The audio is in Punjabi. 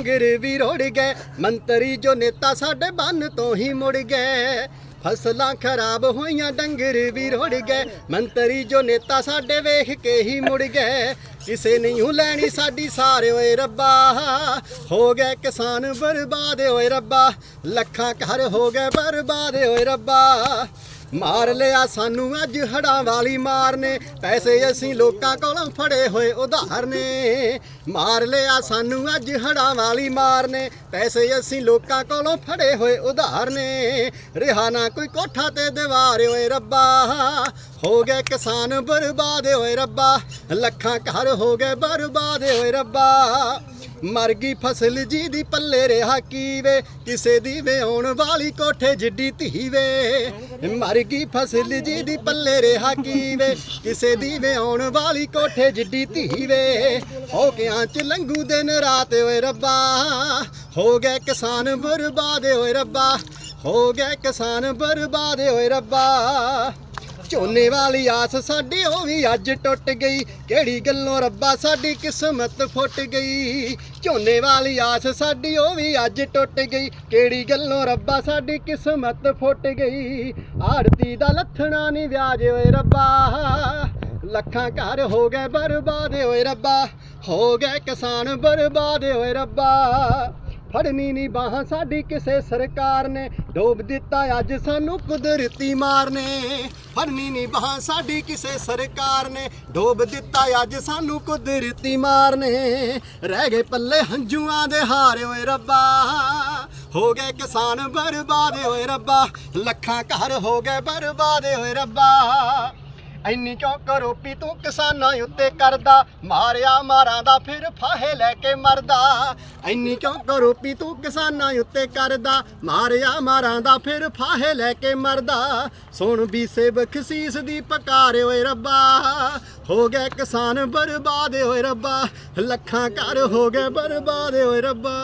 ਡੰਗਰ ਵੀ ਰੋੜ ਗਏ। ਮੰਤਰੀ ਜੋ ਨੇਤਾ ਸਾਡੇ ਬੰਨ ਤੋਂ ਹੀ ਮੁੜ ਗਏ। ਫਸਲਾਂ ਖਰਾਬ ਹੋਈਆਂ, ਡੰਗਰ ਵੀ ਰੋੜ ਗਏ। ਮੰਤਰੀ ਜੋ ਨੇਤਾ ਸਾਡੇ ਵੇਖ ਕੇ ਹੀ ਮੁੜ ਗਏ। ਕਿਸੇ ਨਹੀਂ ਲੈਣੀ ਸਾਡੀ ਸਾਰੇ ਓਏ ਰੱਬਾ। ਹੋ ਗਏ ਕਿਸਾਨ ਬਰਬਾਦ ਓਏ ਰੱਬਾ। ਲੱਖਾਂ ਘਰ ਹੋ ਗਏ ਬਰਬਾਦ ਓਏ ਰੱਬਾ। ਮਾਰ ਲਿਆ ਸਾਨੂੰ ਅੱਜ ਹੜਾਂ ਵਾਲੀ ਮਾਰ ਨੇ ਪੈਸੇ ਅਸੀਂ ਲੋਕਾਂ ਕੋਲੋਂ ਫੜੇ ਹੋਏ ਉਧਾਰ ਨੇ ਮਾਰ ਲਿਆ ਸਾਨੂੰ ਅੱਜ ਹੜਾਂ ਵਾਲੀ ਮਾਰ ਨੇ। ਪੈਸੇ ਅਸੀਂ ਲੋਕਾਂ ਕੋਲੋਂ ਫੜੇ ਹੋਏ ਉਧਾਰ ਨੇ। ਰਿਹਾ ਨਾ ਕੋਈ ਕੋਠਾ ਤੇ ਦੀਵਾਰ ਓਏ ਰੱਬਾ। ਹੋ ਗਏ ਕਿਸਾਨ ਬਰਬਾਦ ਓਏ ਰੱਬਾ। ਲੱਖਾਂ ਘਰ ਹੋ ਗਏ ਬਰਬਾਦ ਓਏ ਰੱਬਾ। ਮਰ ਗਈ ਫਸਲ ਜੀ ਦੀ ਪੱਲੇ ਰਿਹਾ ਕੀ ਵੇ ਕਿਸੇ ਦੀ ਵੇ ਆਉਣ ਵਾਲੀ ਕੋਠੇ ਜਿੱਡੀ ਧੀ ਵੇ ਮਰ ਗਈ ਫਸਲ ਜੀ ਦੀ ਪੱਲੇ ਰਿਹਾ ਕੀ ਵੇ ਕਿਸੇ ਦੀ ਵੇ ਆਉਣ ਵਾਲੀ ਕੋਠੇ ਜਿੱਡੀ ਧੀ ਵੇ ਹੋ ਗਿਆਂ ਚ ਲੰਗੂ ਦਿਨ ਰਾਤ ਓਏ ਰੱਬਾ। ਹੋ ਗਏ ਕਿਸਾਨ ਬਰਬਾਦ ਓਏ ਰੱਬਾ। ਹੋ ਗਏ ਕਿਸਾਨ ਬਰਬਾਦ ਓਏ ਰੱਬਾ। ਝੋਨੇ ਵਾਲੀ ਆਸ ਸਾਡੀ, ਉਹ ਵੀ ਅੱਜ ਟੁੱਟ ਗਈ। ਕਿਹੜੀ ਗੱਲੋਂ ਰੱਬਾ, ਸਾਡੀ ਕਿਸਮਤ ਫੁੱਟ ਗਈ। ਝੋਨੇ ਵਾਲੀ ਆਸ ਸਾਡੀ, ਉਹ ਵੀ ਅੱਜ ਟੁੱਟ ਗਈ। ਕਿਹੜੀ ਗੱਲੋਂ ਰੱਬਾ, ਸਾਡੀ ਕਿਸਮਤ ਫੁੱਟ ਗਈ। ਆੜਤੀ ਦਾ ਲੱਥਣਾ ਨਹੀਂ ਵਿਆਜ ਓਏ ਰੱਬਾ। ਲੱਖਾਂ ਘਰ ਹੋ ਗਏ ਬਰਬਾਦ ਓਏ ਰੱਬਾ। ਹੋ ਗਏ ਕਿਸਾਨ ਬਰਬਾਦ ਹੋਏ ਰੱਬਾ। ਫੜਨੀ ਨਹੀਂ ਬਾਹਾਂ ਸਾਡੀ ਕਿਸੇ ਸਰਕਾਰ ਨੇ। ਡੋਬ ਦਿੱਤਾ ਅੱਜ ਸਾਨੂੰ ਕੁਦਰਤੀ ਮਾਰ ਨੇ। ਫੜਨੀ ਨਹੀਂ ਬਾਹਾਂ ਸਾਡੀ ਕਿਸੇ ਸਰਕਾਰ ਨੇ। ਡੋਬ ਦਿੱਤਾ ਅੱਜ ਸਾਨੂੰ ਕੁਦਰਤੀ ਮਾਰ ਨੇ। ਰਹਿ ਗਏ ਪੱਲੇ ਹੰਝੂਆਂ ਦੇ ਹਾਰ ਓਏ ਰੱਬਾ। ਹੋ ਗਏ ਕਿਸਾਨ ਬਰਬਾਦ ਹੋਏ ਰੱਬਾ। ਲੱਖਾਂ ਘਰ ਹੋ ਗਏ ਬਰਬਾਦ ਹੋਏ ਰੱਬਾ। ਐਨੀ ਕਿਉਂ ਕਰੋਪੀ ਤੂੰ ਕਿਸਾਨਾਂ ਉੱਤੇ ਕਰਦਾ, ਮਾਰਿਆ ਮਾਰਾਂ ਦਾ ਫਿਰ ਫਾਹੇ ਲੈ ਕੇ ਮਰਦਾ। ਐਨੀ ਕਿਉਂ ਕਰੋਪੀ ਤੂੰ ਕਿਸਾਨਾਂ ਉੱਤੇ ਕਰਦਾ, ਮਾਰਿਆ ਮਾਰਾਂ ਦਾ ਫਿਰ ਫਾਹੇ ਲੈ ਕੇ ਮਰਦਾ। ਸੁਣ ਵੀ ਸੇ ਬਖਸ਼ੀਸ ਦੀ ਪਕਾਰ ਓਏ ਰੱਬਾ, ਹੋ ਗਏ ਕਿਸਾਨ ਬਰਬਾਦ ਓਏ ਰੱਬਾ, ਲੱਖਾਂ ਘਰ ਹੋ ਗਏ ਬਰਬਾਦ ਓਏ ਰੱਬਾ।